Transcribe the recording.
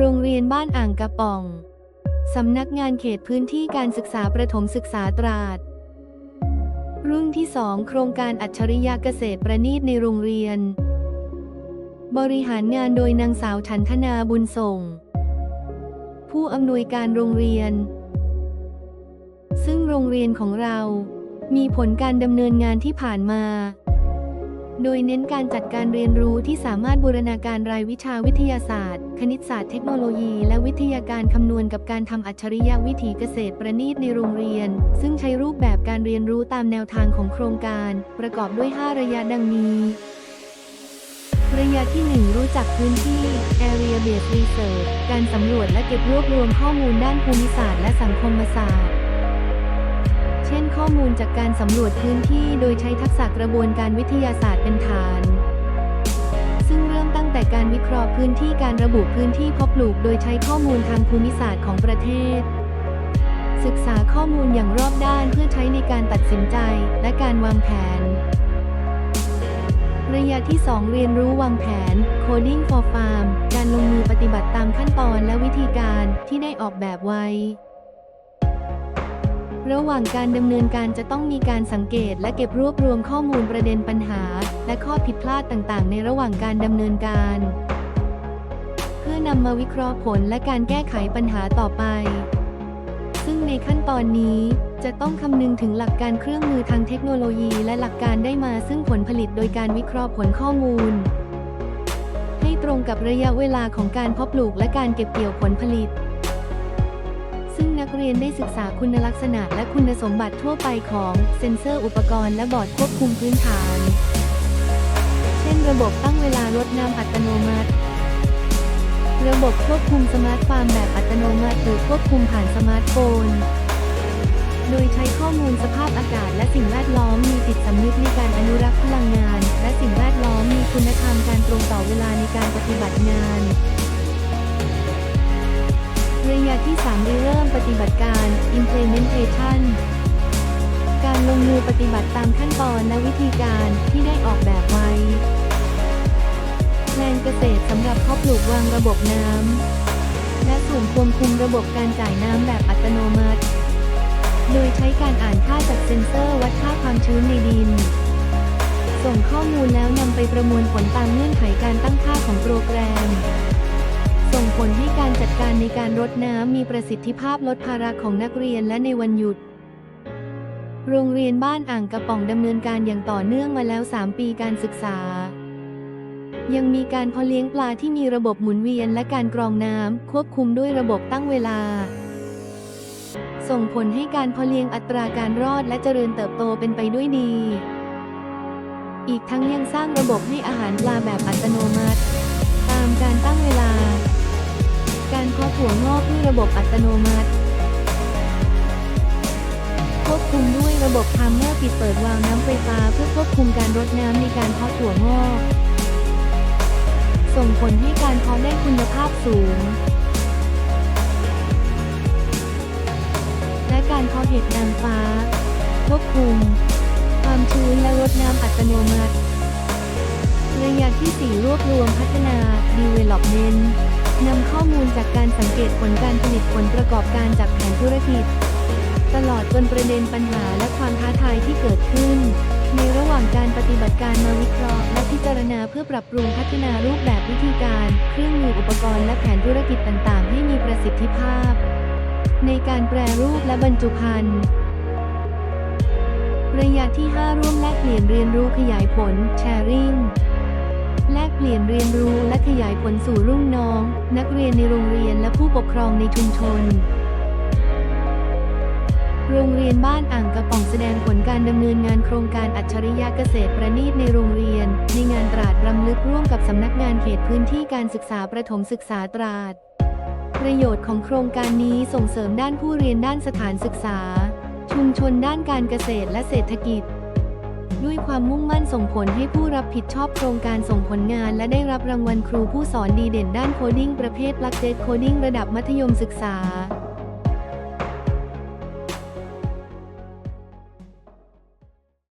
โรงเรียนบ้านอ่างกระป่อง สำนักงานเขตพื้นที่การศึกษาประถมศึกษาตราด รุ่นที่ 2 โครงการอัจฉริยะเกษตรประณีตในโรงเรียน บริหารงานโดยนางสาวฉันทนาบุญส่ง ผู้อำนวยการโรงเรียน ซึ่งโรงเรียนของเรา มีผลการดำเนินงานที่ผ่านมา โดยเน้นการจัดการเรียนรู้ที่สามารถบูรณาการรายวิชาวิทยาศาสตร์ คณิตศาสตร์เทคโนโลยี และวิทยาการคำนวณกับการทำอัจฉริยะวิถีเกษตรประณีตในโรงเรียน ซึ่งใช้รูปแบบการเรียนรู้ตามแนวทางของโครงการ ประกอบด้วย 5 ระยะดังนี้ระยะที่ 1 รู้จักพื้นที่ Area Based Research การสำรวจและเก็บรวบรวมข้อมูลด้านภูมิศาสตร์และสังคมศาสตร์ เช่นข้อมูลจากการสำรวจพื้นที่โดยใช้ทักษะกระบวนการวิทยาศาสตร์เป็นฐาน ซึ่งเริ่มตั้งแต่การวิเคราะห์พื้นที่การระบุพื้นที่เพาะปลูก โดยใช้ข้อมูลทางภูมิศาสตร์ของประเทศ ศึกษาข้อมูลอย่างรอบด้านเพื่อใช้ในการตัดสินใจและการวางแผน ระยะที่ 2 เรียนรู้วางแผน Coding for Farm การลงมือปฏิบัติตามขั้นตอนและวิธีการที่ได้ออกแบบไว้ ระหว่างการดำเนินการจะต้องมีการสังเกต และเก็บรวบรวมข้อมูลประเด็นปัญหา และข้อผิดพลาดต่างๆ ในระหว่างการดำเนินการ เพื่อนำมาวิเคราะห์ผลและการแก้ไขปัญหาต่อไป ซึ่งในขั้นตอนนี้จะต้องคำนึงถึงหลักการเครื่องมือทางเทคโนโลยี และหลักการได้มาซึ่งผลผลิตโดยการวิเคราะห์ผลข้อมูล ให้ตรงกับระยะเวลาของการเพาะปลูกและการเก็บเกี่ยวผลผลิต ซึ่งนักเรียนได้ศึกษาคุณลักษณะและคุณสมบัติทั่วไปของเซ็นเซอร์อุปกรณ์และบอร์ดควบคุมพื้นฐาน เช่นระบบตั้งเวลารดน้ำอัตโนมัติ ระบบควบคุมสมาร์ทฟาร์มแบบอัตโนมัติหรือควบคุมผ่านสมาร์ทโฟน โดยใช้ข้อมูลสภาพอากาศและสิ่งแวดล้อมมีจิตสำนึกในการอนุรักษ์พลังงาน และสิ่งแวดล้อมมีคุณธรรมการตรงต่อเวลาในการปฏิบัติงาน ระยะที่3เริ่มปฏิบัติการ implementation การลงมือปฏิบัติตามขั้นตอนและวิธีการที่ได้ออกแบบไว้ แปลงเกษตรสำหรับเพาะปลูกวางระบบน้ำ และส่วนควบคุมระบบการจ่ายน้ำแบบอัตโนมัติ โดยใช้การอ่านค่าจากเซ็นเซอร์วัดค่าความชื้นในดิน ส่งข้อมูลแล้วนำไปประมวลผลตามเงื่อนไขการตั้งค่าของโปรแกรม ผลให้การจัดการในการรดน้ำมีประสิทธิภาพลดภาระของนักเรียนและในวันหยุด โรงเรียนบ้านอ่างกระป๋องดำเนินการอย่างต่อเนื่องมาแล้ว 3 ปีการศึกษา ยังมีการเพาะเลี้ยงปลาที่มีระบบหมุนเวียนและการกรองน้ำควบคุมด้วยระบบตั้งเวลา ส่งผลให้การเพาะเลี้ยงอัตราการรอดและเจริญเติบโตเป็นไปด้วยดี อีกทั้งยังสร้างระบบให้อาหารปลาแบบอัตโนมัติ ตามการตั้งเวลา การเพาะถั่วงอกด้วยระบบอัตโนมัติ ควบคุมด้วยระบบไทม์เมอร์ปิดเปิดวาล์วน้ำไฟฟ้าเพื่อควบคุมการรดน้ำในการเพาะถั่วงอก ส่งผลให้การเพาะได้คุณภาพสูง และการเพาะเห็ดนางฟ้า ควบคุม ความชื้นและรดน้ำอัตโนมัติระยะที่ 4 รวบรวมพัฒนา development นำข้อมูลจากการสังเกตผลการผลิตผลประกอบการจากแผนธุรกิจ ตลอดจนประเด็นปัญหาและความท้าทายที่เกิดขึ้น ในระหว่างการปฏิบัติการมาวิเคราะห์ และพิจารณาเพื่อปรับปรุงพัฒนารูปแบบวิธีการ เครื่องมืออุปกรณ์และแผนธุรกิจต่างๆ ให้มีประสิทธิภาพ ในการแปรรูปและบรรจุภัณฑ์ระยะที่ 5 ร่วมแลกเปลี่ยนเรียนรู้ขยายผล sharing แลกเปลี่ยนเรียนรู้และขยายผลสู่รุ่นน้อง นักเรียนในโรงเรียนและผู้ปกครองในชุมชน โรงเรียนบ้านอ่างกระป๋องแสดงผลการดำเนินงานโครงการอัจฉริยะเกษตรประณีตในโรงเรียน ในงานตราดรำลึกร่วมกับสำนักงานเขตพื้นที่การศึกษาประถมศึกษาตราด ประโยชน์ของโครงการนี้ส่งเสริมด้านผู้เรียนด้านสถานศึกษา ชุมชนด้านการเกษตรและเศรษฐกิจ ด้วยความมุ่งมั่นส่งผลให้ผู้รับผิดชอบโครงการส่งผลงาน และได้รับรางวัลครูผู้สอนดีเด่นด้านโคดิ้งประเภท p l u g เ e โคดิ้งระดับมัธยมศึกษา